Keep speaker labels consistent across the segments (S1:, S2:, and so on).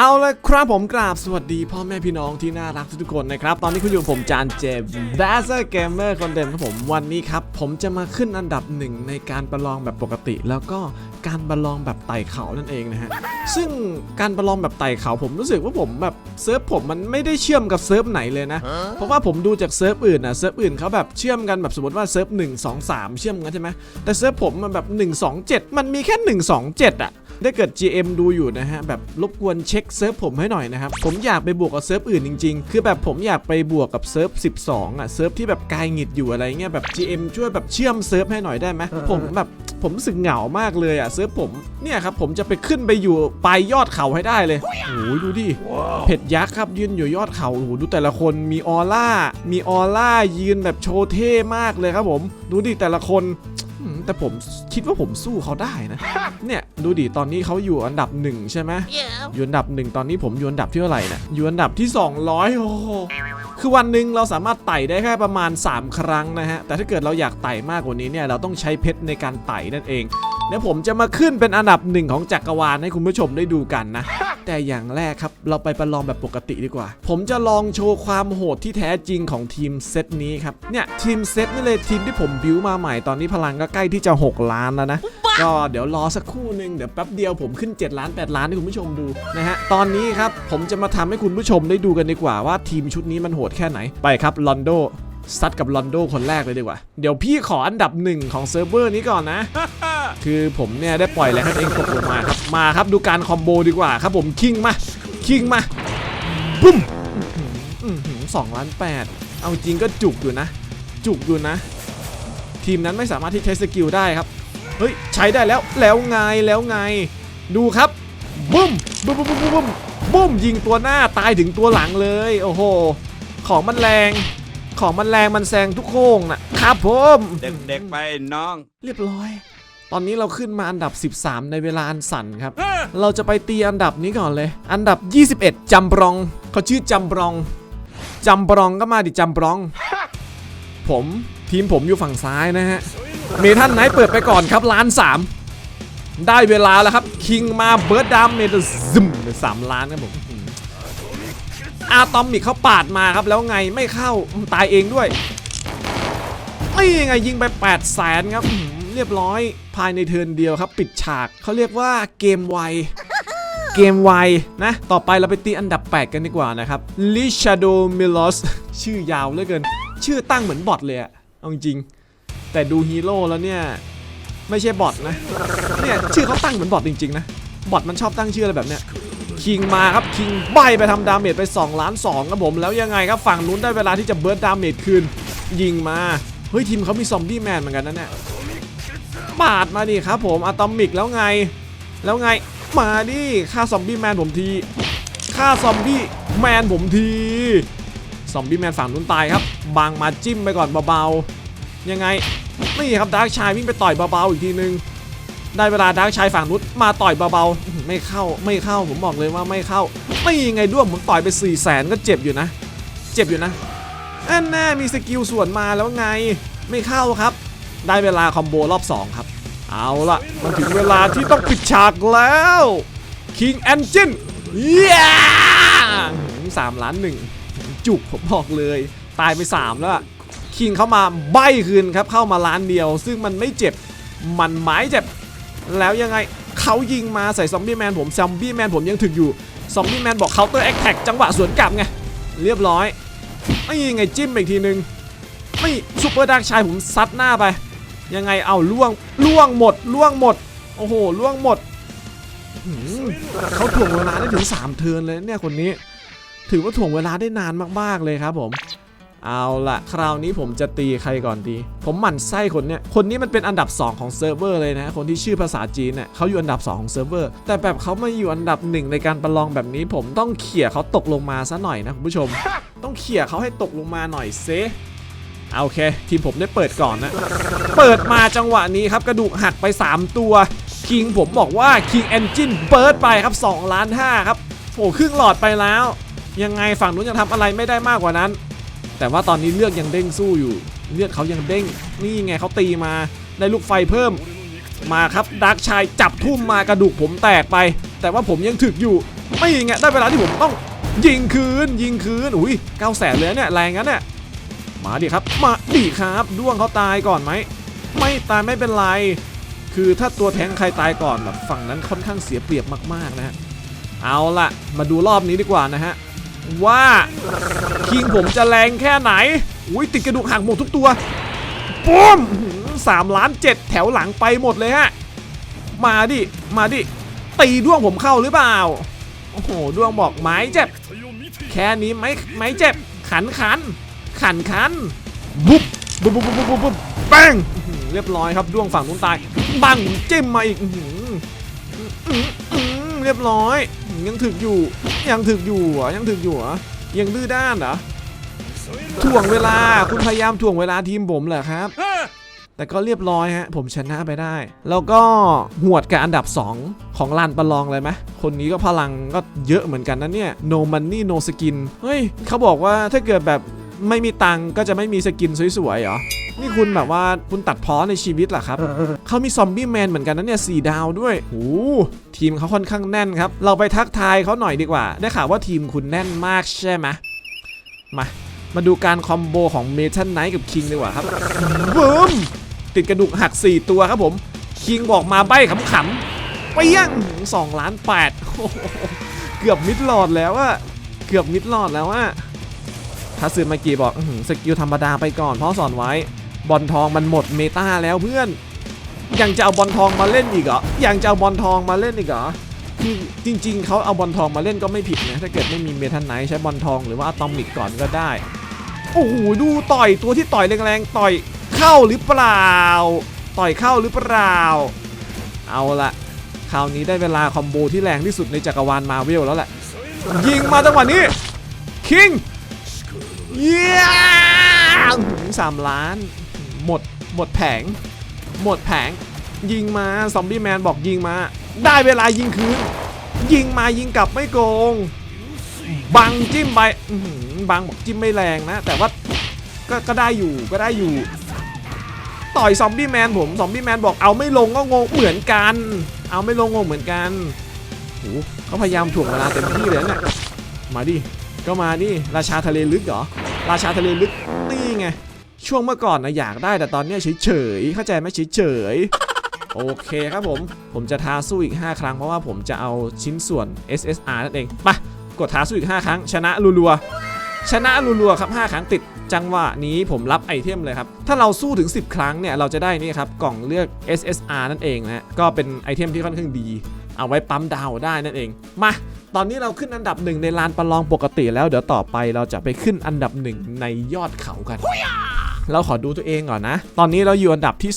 S1: เอาละครับผมกราบสวัสดีพ่อแม่พี่น้องที่น่ารักทุกคนนะครับ ตอนนี้คุณอยู่กับผมจานเจมแบสเซอร์เกมเมอร์คนเดิมครับผมวันนี้ครับ ผมจะมาขึ้นอันดับหนึ่งในการประลองแบบปกติ แล้วก็การประลองแบบไต่เขานั่นเองนะฮะ ซึ่งการประลองแบบไต่เขาผมรู้สึกว่าผมแบบเซิร์ฟผมมันไม่ได้เชื่อมกับเซิร์ฟไหนเลยนะ เพราะว่าผมดูจากเซิร์ฟอื่นนะเซิร์ฟอื่นเขาแบบเชื่อมกันแบบสมมติว่าเซิร์ฟ1 2 3เชื่อมกันใช่ไหมแต่เซิร์ฟผมมันแบบ1 2 7มันมีแค่1 2 7อะถ้าเกิด GM ดูอยู่นะฮะแบบรบกวนเช็คเซิร์ฟผมให้หน่อยนะครับ ผมอยากไปบวกกับเซิร์ฟอื่นจริงๆ คือแบบผมอยากไปบวกกับเซิร์ฟ12อะเซิร์ฟที่แบบกายหงิดอยู่อะไรเงี้ยแบบ GM ช่วยแบบเชื่อมเซิร์ฟให้หน่อยได้ไหมผมแบบผมรู้สึกเหงามากเลยอะเซิร์ฟผมเนี่ยครับผมจะไปขึ้นไปอยู่ปลายยอดเขาให้ได้เลยโอ้โหดูดิเผ็ดยักษ์ครับยืนอยู่ยอดเขาโอ้โหดูแต่ละคนมีออร่ามีออร่ายืนแบบโชว์เท่มากเลยครับผม ดูดิแต่ละคนอืม แต่ผมคิดว่าผมสู้เขาได้นะ เนี่ยดูดิตอนนี้เขาอยู่อันดับหนึ่งใช่ไหมอยู่อันดับหนึ่งตอนนี้ผมอยู่อันดับที่เท่าไหร่เนี่ยอยู่อันดับที่ 200โอ้โหคือวันหนึ่งเราสามารถไต่ได้แค่ประมาณ 3 ครั้งนะฮะแต่ถ้าเกิดเราอยากไต่มากกว่านี้เนี่ยเราต้องใช้เพชรในการไต่นั่นเอง เดี๋ยวผมจะมาขึ้นเป็นอันดับหนึ่งของจักรวาลให้คุณผู้ชมได้ดูกันนะ แต่อย่างแรกครับเราไปประลองแบบปกติดีกว่า ผมจะลองโชว์ความโหดที่แท้จริงของทีมเซตนี้ครับเนี่ยทีมเซตนี่เลยทีมที่ผมบิวมาใหม่ตอนนี้พลังก็ใกล้ที่จะ 6 ล้านแล้วนะก็เดี๋ยวรอสักครู่หนึ่งเดี๋ยวแป๊บเดียวผมขึ้น 7 ล้าน 8 ล้านให้คุณผู้ชมดูนะฮะตอนนี้ครับผมจะมาทำให้คุณผู้ชมได้ดูกันดีกว่าว่าทีมชุดนี้มันโหดแค่ไหนไปครับลอนโดซัดกับลอนโดคนแรกเลยดีกว่า เดี๋ยวพี่ขออันดับหนึ่งของเซิร์ฟเวอร์นี้ก่อนนะ คือผมเนี่ยได้ปล่อยแรงให้ตัวเองตกลงมาครับมาครับดูการคอมโบดีกว่าครับผมคิงมาคิงมาบุ้มอื้อหือสองล้านแปดเอาจริงก็จุกอยู่นะ จุกอยู่นะ ทีมนั้นไม่สามารถที่ใช้สกิลได้ครับเฮ้ยใช้ได้แล้วแล้วไงแล้วไง ดูครับบุ้มบุ้มบุ้มบุ้มบุ้มบุ้มยิงตัวหน้าตายถึงตัวหลังเลย โอ้โห ของมันแรง ของมันแรงมันแซงทุกโค้งนะครับผม
S2: เด็กๆไปน้อง
S1: เรียบร้อย ตอนนี้เราขึ้นมาอันดับ 13 ในเวลาอันสั่นครับ เราจะไปตีอันดับนี้ก่อนเลย อันดับ 21จัมบรอง เขาชื่อจัมบรองจัมบรองก็มาดิจัมบรอง ผมทีมผมอยู่ฝั่งซ้ายนะฮะ เมทันไนท์เปิดไปก่อนครับล้านสามได้เวลาแล้วครับ คิงมาเบิร์ดดัมเมทัลซึมสามล้านครับผมอาตอมิกเขาปาดมาครับแล้วไงไม่เข้าตายเองด้วยนี่ไงยิงไป8 0 0แสนครับอื้อหือ เรียบร้อย ภายในเทิร์นเดียวครับ ปิดฉากเขาเรียกว่าเกมไวเกมไวนะ ต่อไปเราไปตีอันดับ 8 กันดีกว่านะครับลิชาโดมิลอสชื่อยาวเหลือเกิน ชื่อตั้งเหมือนบอทเลยอะเอาจริง แต่ดูฮีโร่แล้วเนี่ย ไม่ใช่บอทนะ เนี่ยชื่อเขาตั้งเหมือนบอทจริง ๆ นะ บอทมันชอบตั้งชื่ออะไรแบบเนี้ยคิงมาครับคิงใบไปทำดาเมจไป2ล้าน2ครับผมแล้วยังไงครับฝั่งนู้นได้เวลาที่จะเบิร์ดดาเมจคืนยิงมา เฮ้ยทีมเขามีซอมบี้แมนเหมือนกันนะเนี่ย ปาดมาดิครับผมอะตอมิกแล้วไง แล้วไงมาดิฆ่าซอมบี้แมนผมทีฆ่าซอมบี้แมนผมทีซอมบี้แมนฝั่งนู้นตายครับบางมาจิ้มไปก่อนเบาๆยังไงนี่ครับดาร์กชายวิ่งไปต่อยเบาๆอีกทีนึงได้เวลาดาร์กชายฝั่งนู้นมาต่อยเบาๆไม่เข้าไม่เข้าผมบอกเลยว่าไม่เข้าไม่ยังไงด้วงผมต่อยไป4ี่แสนก็เจ็บอยู่นะ เจ็บอยู่นะอันแน่มีสกิลส่วนมาแล้วไง ไม่เข้าครับ ได้เวลาคอมโบรอบ 2 ครับ เอาละมันถึงเวลาที่ต้องปิดฉากแล้ว King Engine ย้สามล้านหนึ่งจุกผมบอกเลย ตายไป 3 แล้วคิงเข้ามาใบคืนครับ เข้ามาล้านเดียว ซึ่งมันไม่เจ็บ มันไม้เจ็บ แล้วยังไงเขายิงมาใส่ซอมบี้แมนผมซอมบี้แมนผมยังถึกอยู่ซอมบี้แมนบอกเคาน์เตอร์แอคแท็กจังหวะสวนกลับไง เรียบร้อยไม่ยังไงจิ้มอีกทีนึงไม่ซูเปอร์ดักชายผมซัดหน้าไป ยังไงเอาล่วงล่วงหมดล่วงหมด โอ้โหล่วงหมดเขาถ่วงเวลาได้ถึง 3 เทิร์นเลยเนี่ยคนนี้ ถือว่าถ่วงเวลาได้นานมากๆเลยครับผมเอาละคราวนี้ผมจะตีใครก่อนดี ผมหมั่นไส้คนเนี้ยคนนี้มันเป็นอันดับ 2 ของเซิร์ฟเวอร์เลยนะคนที่ชื่อภาษาจีนเนี่ยเขาอยู่อันดับ 2 ของเซิร์ฟเวอร์แต่แบบเขามาอยู่อันดับหนึ่งในการประลองแบบนี้ ผมต้องเขี่ยเขาตกลงมาซะหน่อยนะคุณผู้ชม ต้องเขี่ยเขาให้ตกลงมาหน่อยเซ เอาโอเค ทีมผมได้เปิดก่อนนะ เปิดมาจังหวะนี้ครับ กระดูกหักไป 3 ตัวคิงผมบอกว่า King Engine เปิดไปครับ2ล้าน5ครับโอ้ครึ่งหลอดไปแล้ว ยังไงฝั่งนู้นยังทำอะไรไม่ได้มากกว่านั้น แต่ว่าตอนนี้เลือดยังเด้งสู้อยู่ เลือดเขายังเด้ง นี่ไงเขาตีมาได้ลูกไฟเพิ่มมาครับดักชายจับทุ่มมากระดูกผมแตกไป แต่ว่าผมยังถึกอยู่ ไม่ยิงไงได้เวลาที่ผมต้อง ยิงคืนยิงคืนอุ้ยเก้าแสนเลยเนี่ยแรงงั้นเนี่ย มาดิครับ มาดิครับด้วงเขาตายก่อนไหม ไม่ตายไม่เป็นไร คือถ้าตัวแทงใครตายก่อนแบบฝั่งนั้นค่อนข้างเสียเปรียบมากๆนะฮะ เอาละมาดูรอบนี้ดีกว่านะฮะ ว่าคิงผมจะแรงแค่ไหน อุ้ยติดกระดูกหักหมดทุกตัวปุ้มสามล้านเจ็ดแถวหลังไปหมดเลยฮะ มาดิ มาดิ ตีด้วงผมเข้าหรือเปล่า โอ้โหด้วงบอกไม้เจ็บ แค่นี้ไม่ไม่เจ็บ ขันขัน ขันขันบุ๊บบุ๊บบุ๊บบุ๊บบุ๊บบุ๊บแป้งเรียบร้อยครับด้วงฝั่งนู้นตาย บังจิ้มมาอีกเรียบร้อย ยังถึกอยู่ ยังถึกอยู่ยังถึกอยู่ยังดื้อด้านเหรอถ่วงเวลาคุณพยายามถ่วงเวลาทีมผมเหรอครับ แต่ก็เรียบร้อยฮะ ผมชนะไปได้ แล้วก็หวดกับอันดับ 2 ของลานประลองเลยไหมคนนี้ก็พลังก็เยอะเหมือนกันนะเนี่ย no money no skin เฮ้ยเขาบอกว่าถ้าเกิดแบบ ไม่มีตังก็จะไม่มีสกินสวยๆเหรอ นี่คุณแบบว่าคุณตัดพ้อในชีวิตเหรอครับ เขามีซอมบี้แมนเหมือนกันนะเนี่ยสี่ดาวด้วยโอ้โหทีมเขาค่อนข้างแน่นครับ เราไปทักทายเขาหน่อยดีกว่า ได้ข่าวว่าทีมคุณแน่นมากใช่ไหมมา มาดูการคอมโบของเมทัลไนท์กับคิงดีกว่าครับบึ้มติดกระดูกหัก 4 ตัวครับผม คิงบอกมาใบ้ขำๆเปี้ยง2ล้าน8โอ้โหเกือบมิดหลอดแล้วอะเกือบมิดหลอดแล้วอะ ถ้าซื้อมากีบอกอื้อหือสกิลธรรมดาไปก่อนเพราะสอนไว้ บอลทองมันหมดเมตาแล้วเพื่อน ยังจะเอาบอลทองมาเล่นอีกเหรอยังจะเอาบอลทองมาเล่นอีกเหรอคือจริง ๆเขาเอาบอลทองมาเล่นก็ไม่ผิดนะถ้าเกิดไม่มีเมทัลไนท์ใช้บอลทองหรือว่าอะตอมิกก่อนก็ได้ โอ้โหดูต่อยตัวที่ต่อยแรงๆต่อยเข้าหรือเปล่า ต่อยเข้าหรือเปล่า เอาละคราวนี้ได้เวลาคอมโบที่แรงที่สุดในจักรวาลมาเวลแล้วแหละยิงมาจังหวะนี้คิง เย้สามล้าน หมด หมดแผง หมดแผง ยิงมา ซอมบี้แมนบอกยิงมา ได้เวลายิงคืน ยิงมายิงกลับไม่โกง บังจิ้มไปบังบอกจิ้มไม่แรงนะ แต่ว่าก็ก็ได้อยู่ ก็ได้อยู่ ต่อยซอมบี้แมนผม ซอมบี้แมนบอกเอาไม่ลงก็งงเหมือนกัน เอาไม่ลงงงเหมือนกันโหเขาพยายามถ่วงเวลาเต็มที่เลยนะเนี่ยมาดิ ก็มาดิราชาทะเลลึกเหรอ ราชาทะเลลึกนี่ไง ช่วงเมื่อก่อนนะอยากได้แต่ตอนนี้ยเฉยๆเข้าใจไหมเฉยๆโอเคครับผม ผมจะท้าสู้อีก 5 ครั้งเพราะว่าผมจะเอาชิ้นส่วน SSR นั่นเองไปกดท้าสู้อีก 5 ครั้ง ชนะรัวๆชนะรัวๆครับ 5 ครั้งติดจังหวะนี้ผมรับไอเทมเลยครับ ถ้าเราสู้ถึง 10 ครั้งเนี่ย เราจะได้นี่ครับ กล่องเลือก SSR นั่นเองนะ ก็เป็นไอเทมที่ค่อนข้างดี เอาไว้ปั๊มดาวได้นั่นเอง มา ตอนนี้เราขึ้นอันดับหนึ่งในลานประลองปกติแล้วเดี๋ยวต่อไปเราจะไปขึ้นอันดับหนึ่งในยอดเขากันเราขอดูตัวเองก่อนนะ ตอนนี้เราอยู่อันดับที่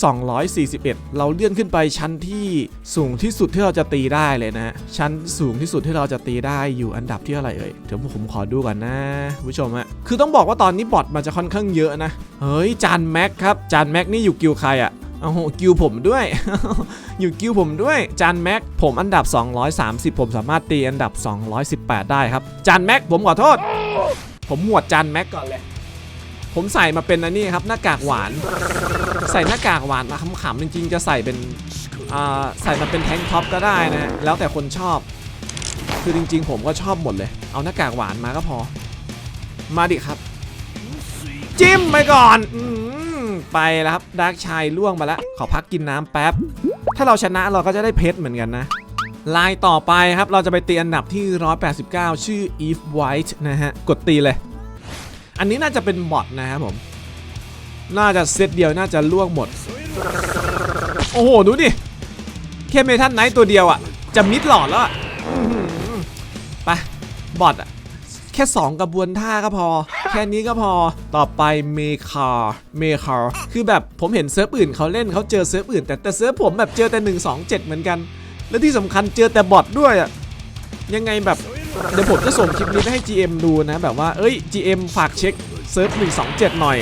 S1: 241 เราเลื่อนขึ้นไปชั้นที่สูงที่สุดที่เราจะตีได้เลยนะ ชั้นสูงที่สุดที่เราจะตีได้อยู่อันดับที่เท่าไรเอ่ย เดี๋ยวผมขอดูก่อนนะคุณผู้ชมฮะ คือต้องบอกว่าตอนนี้บอทมันจะค่อนข้างเยอะนะ เฮ้ยจานแม็กครับ จานแม็กนี่อยู่กิวใครอะ โอ้โหกิวผมด้วย อยู่กิวผมด้วยจานแม็กผมอันดับ 230 ผมสามารถตีอันดับ 218 ได้ครับจานแม็กผมขอโทษ ผมหมวดจานแม็กก่อนเลยผมใส่มาเป็นอันนี้ครับหน้ากากหวาน ใส่หน้ากากหวานมาขำๆจริงๆจะใส่เป็นใส่มาเป็นแทงท็อปก็ได้นะ แล้วแต่คนชอบ คือจริง ๆ ผมก็ชอบหมดเลย เอาหน้ากากหวานมาก็พอ มาดิครับ จิ้มไปก่อนอ ไปแล้วครับดาร์กชายล่วงมาแล้วขอพักกินน้ำแป๊บ ถ้าเราชนะเราก็จะได้เพชรเหมือนกันนะลายต่อไปครับเราจะไปตีอันดับที่ 189 ชื่อ Eve White นะฮะ กดตีเลย อันนี้น่าจะเป็นบอทนะครับผม น่าจะเซตเดียวน่าจะล่วงหมด โอ้โห ดูดิ แค่เมทัลไนท์ตัวเดียวอะ่ะ จะมิดหลอดแล้วอะอื้อหือไปบอทอะ แค่ 2 กระบวนท่าก็พอ แค่นี้ก็พอต่อไปเมคาเมคาคือแบบผมเห็นเซิร์ฟอื่นเขาเล่นเขาเจอเซิร์ฟอื่น แต่แต่เซิร์ฟผมแบบเจอแต่ 1 2 7 เหมือนกัน และที่สำคัญเจอแต่บอทด้วยอะยังไงแบบเดี๋ยวผมจะส่งคลิปนี้ไปให้ GM ดูนะ แบบว่าเอ้ย GM ฝากเช็คเซิร์ฟ127 หน่อย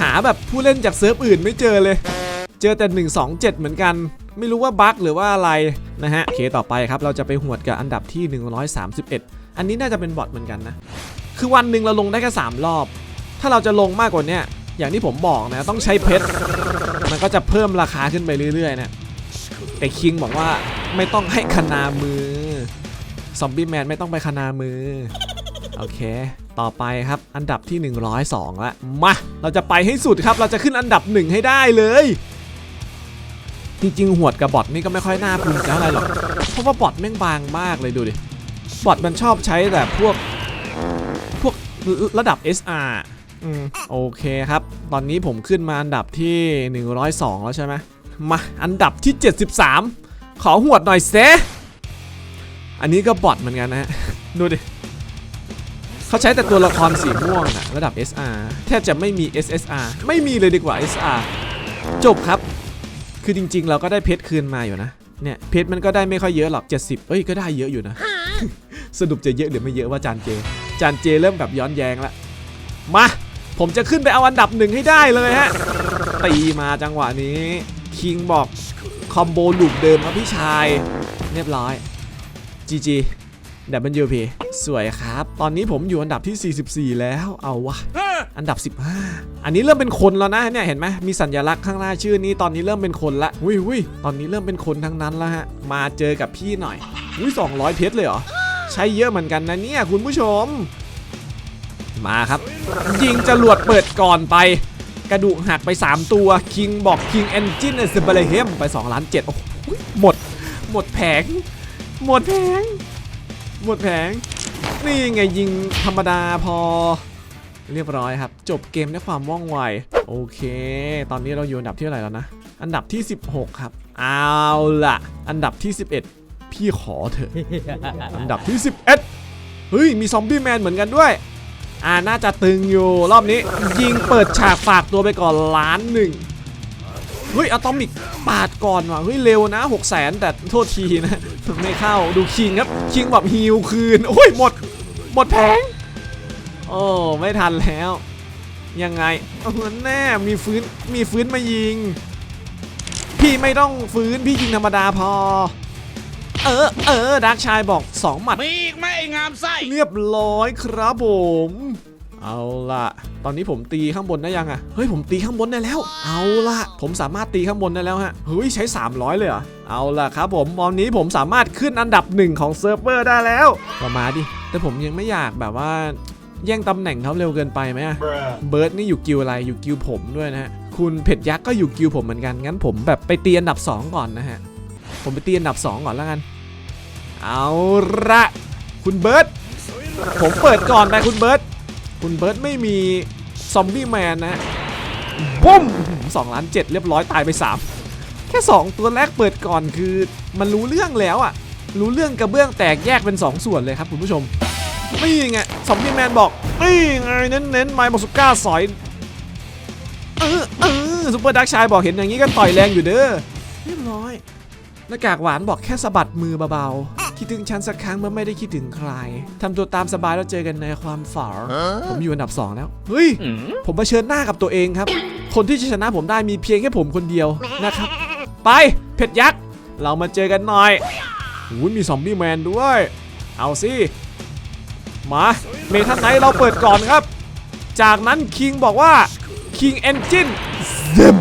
S1: หาแบบผู้เล่นจากเซิร์ฟอื่นไม่เจอเลย เจอแต่ 127 เหมือนกัน ไม่รู้ว่าบั๊กหรือว่าอะไรนะฮะโอเคต่อไปครับเราจะไปหวดกับอันดับที่ 131 อันนี้น่าจะเป็นบอทเหมือนกันนะ คือวันหนึ่งเราลงได้แค่3รอบ ถ้าเราจะลงมากกว่านี้อย่างที่ผมบอกนะต้องใช้เพชร มันก็จะเพิ่มราคาขึ้นไปเรื่อยๆนะแต่คิงบอกว่าไม่ต้องให้คนามือ ซอมบี้แมนไม่ต้องไปคนามือ โอเค ต่อไปครับอันดับที่ 102ละมา เราจะไปให้สุดครับ เราจะขึ้นอันดับหนึ่งให้ได้เลย จริงๆ หวดกับบอทนี่ก็ไม่ค่อยน่าภูมิใจอะไรหรอก เพราะว่าบอทแม่งบางมากเลยดูดิ บอทมันชอบใช้แต่พวก พวกระดับ SR อืมโอเคครับ ตอนนี้ผมขึ้นมาอันดับที่ 102 แล้วใช่ไหมมาอันดับที่ 73 ขอหวดหน่อยเซอันนี้ก็บอทเหมือนกันนะฮะดูดิเขาใช้แต่ตัวละครสีม่วงอะระดับ SR แทบจะไม่มี SSR ไม่มีเลยดีกว่า SR จบครับ คือจริงๆ เราก็ได้เพชรคืนมาอยู่นะ เนี่ยเพชรมันก็ได้ไม่ค่อยเยอะหรอก 70 เอ้ยก็ได้เยอะอยู่นะ สรุปจะเยอะหรือไม่เยอะว่าจานเจ จานเจเริ่มแบบย้อนแยงละมา ผมจะขึ้นไปเอาอันดับหนึ่งให้ได้เลยฮะ ตีมาจังหวะนี้คิงบอกคอมโบลูปเดิมครับพี่ชาย เรียบร้อย GG WP สวยครับ ตอนนี้ผมอยู่อันดับที่ 44 แล้ว เอาวะ อันดับ 15 อันนี้เริ่มเป็นคนแล้วนะเนี่ย เห็นไหมมีสัญลักษณ์ข้างหน้าชื่อนี้ ตอนนี้เริ่มเป็นคนละวิววิตอนนี้เริ่มเป็นคนทั้งนั้นแล้วฮะ มาเจอกับพี่หน่อยวิ200 เพชรเลยเหรอ ใช้เยอะเหมือนกันนะเนี่ยคุณผู้ชม มาครับ ยิงจรวดเปิดก่อนไป กระดูกหักไป 3 ตัวคิงบอกคิงเอนจินเซเบเลเฮมไป2ล้าน7โอ้โหหมด หมดแผง หมดแผง หมดแผง นี่ไงยิงธรรมดาพอเรียบร้อยครับ จบเกมด้วยความว่องไว โอเค ตอนนี้เราอยู่อันดับที่เท่าไหร่แล้วนะ อันดับที่ 16 ครับ เอาล่ะ อันดับที่ 11 พี่ขอเถอะอันดับที่ 11 เฮ้ย มีซอมบี้แมนเหมือนกันด้วย อ่าน่าจะตึงอยู่ รอบนี้ ยิงเปิดฉากฝากตัวไปก่อนล้านหนึ่งเฮ้ยอะตอมิกปาดก่อนว่ะเฮ้ยเร็วนะ6 0 0 0 0แต่โทษทีนะ ไม่เข้าดูคิงครับ คิงแบบฮิวคืน โอ้ยหมด หมดแผงโอ้ไม่ทันแล้ว ยังไงเออแน่มีฟื้นมีฟื้นมายิง พี่ไม่ต้องฟื้นพี่ยิงธรรมดาพอ เออ เออดักชายบอก 2 หมัด
S2: มีอีกไหมไอ้งามไส้
S1: เรียบร้อยครับผม เอาล่ะ ตอนนี้ผมตีข้างบนได้ยังอะเฮ้ยผมตีข้างบนได้แล้ว เอาล่ะ ผมสามารถตีข้างบนได้แล้วฮะ เฮ้ยใช้ 300 เลยเหรอ เอาล่ะครับผมตอนนี้ผมสามารถขึ้นอันดับหนึ่งของเซิร์ฟเวอร์ได้แล้วก็มาดิ แต่ผมยังไม่อยากแบบว่าแย่งตำแหน่งเขาเร็วเกินไปไหมอะเบิร์ดนี่อยู่กิวอะไรอยู่กิวผมด้วยนะฮะ คุณเผ็ดยักษ์ก็อยู่กิวผมเหมือนกัน งั้นผมแบบไปตีอันดับ 2 ก่อนนะฮะ ผมไปตีอันดับ 2 ก่อนแล้วกัน เอาละคุณเบิร์ตผมเปิดก่อนไปคุณเบิร์ตคุณเบิร์ตไม่มีซอมบี้แมนนะปุ้มสองล้านเจ็ดเรียบร้อยตายไป 3 แค่ 2 ตัวแรกเปิดก่อนคือมันรู้เรื่องแล้วอะรู้เรื่องกระเบื้องแตกแยกเป็น 2 ส่วนเลยครับคุณผู้ชมนี่ไงซอมบี้แมนบอกนี่ไงเน้นเน้นๆไม้บอสุก้าสอยเออเออซุปเปอร์ดักชายบอกเห็นอย่างนี้ก็ต่อยแรงอยู่เด้อเรียบร้อยหน้ากากหวานบอกแค่สะบัดมือเบาๆ คิดถึงฉันสักครั้งเมื่อไม่ได้คิดถึงใครทำตัวตามสบายแล้วเจอกันในความฝันผมอยู่อันดับ 2 แล้ว เฮ้ย ผมมาเชิญหน้ากับตัวเองครับ คนที่จะชนะผมได้มีเพียงแค่ผมคนเดียวนะครับ ไปเผ็ดยักษ์ เรามาเจอกันหน่อยอุ้ยมีซอมบี้แมนด้วย เอาสิ มาเมทันไนท์เราเปิดก่อนครับ จากนั้นคิงบอกว่า King Engine ซึม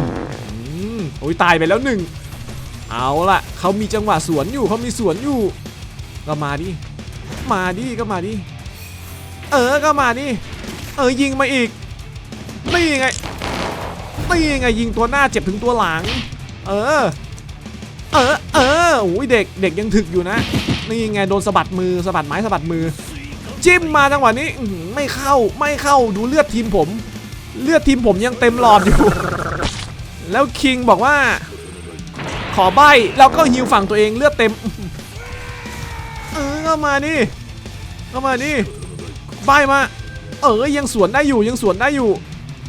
S1: อืมโอ้ยตายไปแล้วหนึ่ง เอาล่ะ เขามีจังหวะสวนอยู่เขามีสวนอยู่ ก็มาดิ มาดิก็มาดิ เออ ก็มาดิ เออ ยิงมาอีกนี่ไงนี่ไงยิงตัวหน้าเจ็บถึงตัวหลัง เออ เออ เออโอ้ยเด็ก เด็กยังถึกอยู่นะ นี่ไงโดนสะบัดมือสะบัดไม้สะบัดมือ จิ้มมาจังหวะนี้ไม่เข้า ไม่เข้า ดูเลือดทีมผม เลือดทีมผมยังเต็มหลอดอยู่ แล้วคิงบอกว่า ขอใบแล้วก็ฮิวฝั่งตัวเองเลือดเต็ม เออก็มานี่ก็มานี่ใบมา เออยังสวนได้อยู่ยังสวนได้อยู่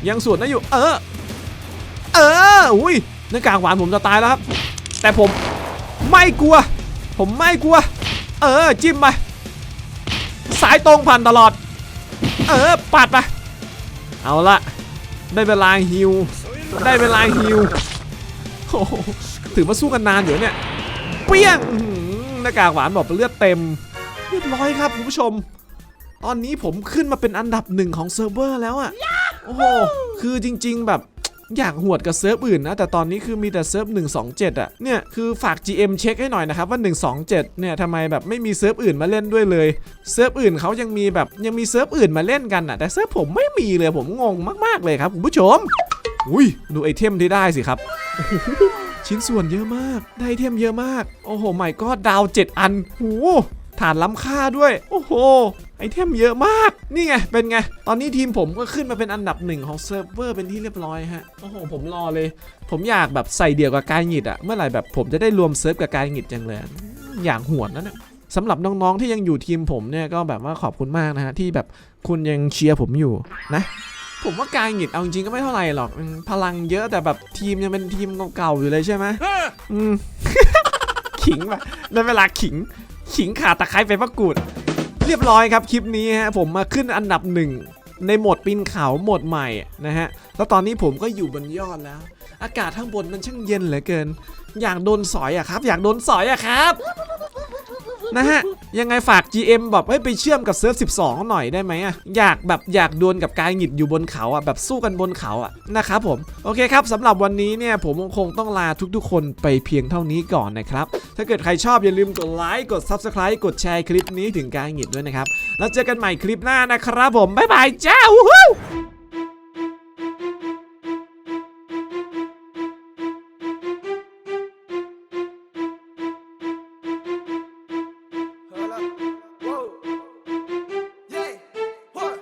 S1: ยังสวนได้อยู่ เออ เอออุ้ยหน้ากากหวานผมจะตายแล้วครับ แต่ผมไม่กลัว ผมไม่กลัว เออจิ้มไปสายตรงผ่านตลอด เออปัดไปเอาละได้เวลาฮิวได้เวลาฮิวโอ้โหถือว่าสู้กันนานอยู่เนี่ย เปี้ยง หือหน้ากากหวานบอกเลือดเต็มเรียบร้อยครับคุณผู้ชม ตอนนี้ผมขึ้นมาเป็นอันดับหนึ่งของเซิร์ฟเวอร์แล้วอะโอ้โหคือจริง ๆ แบบอยากหวดกับเซิร์ฟอื่นนะ แต่ตอนนี้คือมีแต่เซิร์ฟ127 อะ เนี่ย คือฝาก GM เช็คให้หน่อยนะครับ ว่า 127 เนี่ยทำไมแบบไม่มีเซิร์ฟอื่นมาเล่นด้วยเลย เซิร์ฟอื่นเขายังมีแบบยังมีเซิร์ฟอื่นมาเล่นกันอะ แต่เซิร์ฟผมไม่มีเลยผมงงมาก ๆ เลยครับคุณผู้ชม อุ้ยดูไอเทมที่ได้สิครับ ชิ้นส่วนเยอะมาก ได้เทมเยอะมาก โอ้โหไม่ก็ดาว 7 อันโอ้โหฐานล้ำค่าด้วย โอ้โห ไอเทมเยอะมาก นี่ไง เป็นไง ตอนนี้ทีมผมก็ขึ้นมาเป็นอันดับหนึ่งของเซิร์ฟเวอร์เป็นที่เรียบร้อยฮะ โอ้โห ผมรอเลย ผมอยากแบบใส่เดี่ยวกับกายหงิดอะเมื่อไหร่แบบผมจะได้รวมเซิร์ฟกับกายหงิดจังเลย อยากหวนนั่นนะสำหรับน้องๆที่ยังอยู่ทีมผมเนี่ยก็แบบว่าขอบคุณมากนะฮะที่แบบคุณยังเชียร์ผมอยู่นะ ผมว่ากายหงิดเอาจริงๆก็ไม่เท่าไหร่หรอกอืมพลังเยอะแต่แบบทีมยังเป็นทีมเก่าๆอยู่เลยใช่ไหมอืมขิงปะได้เวลาขิง ขิงขาตะไคร้ไปมะกรูด เรียบร้อยครับคลิปนี้ฮะผมมาขึ้นอันดับหนึ่งในโหมดปีนเขาโหมดใหม่นะฮะ แล้วตอนนี้ผมก็อยู่บนยอดแล้ว อากาศข้างบนมันช่างเย็นเหลือเกิน อยากโดนสอยอะครับ อยากโดนสอยอะครับ นะฮะ ยังไงฝาก GM แบบให้ไปเชื่อมกับเซิร์ฟ 12 หน่อยได้ไหมอะอยากแบบอยากดวลกับกายหงิดอยู่บนเขาอะแบบสู้กันบนเขาอะนะครับผม โอเคครับสำหรับวันนี้เนี่ยผมคงต้องลาทุกๆ คนไปเพียงเท่านี้ก่อนนะครับ ถ้าเกิดใครชอบอย่าลืมกดไลค์กด Subscribe กดแชร์คลิปนี้ถึงกายหงิดด้วยนะครับ แล้วเจอกันใหม่คลิปหน้านะครับผมบ๊ายบายจ้าวู้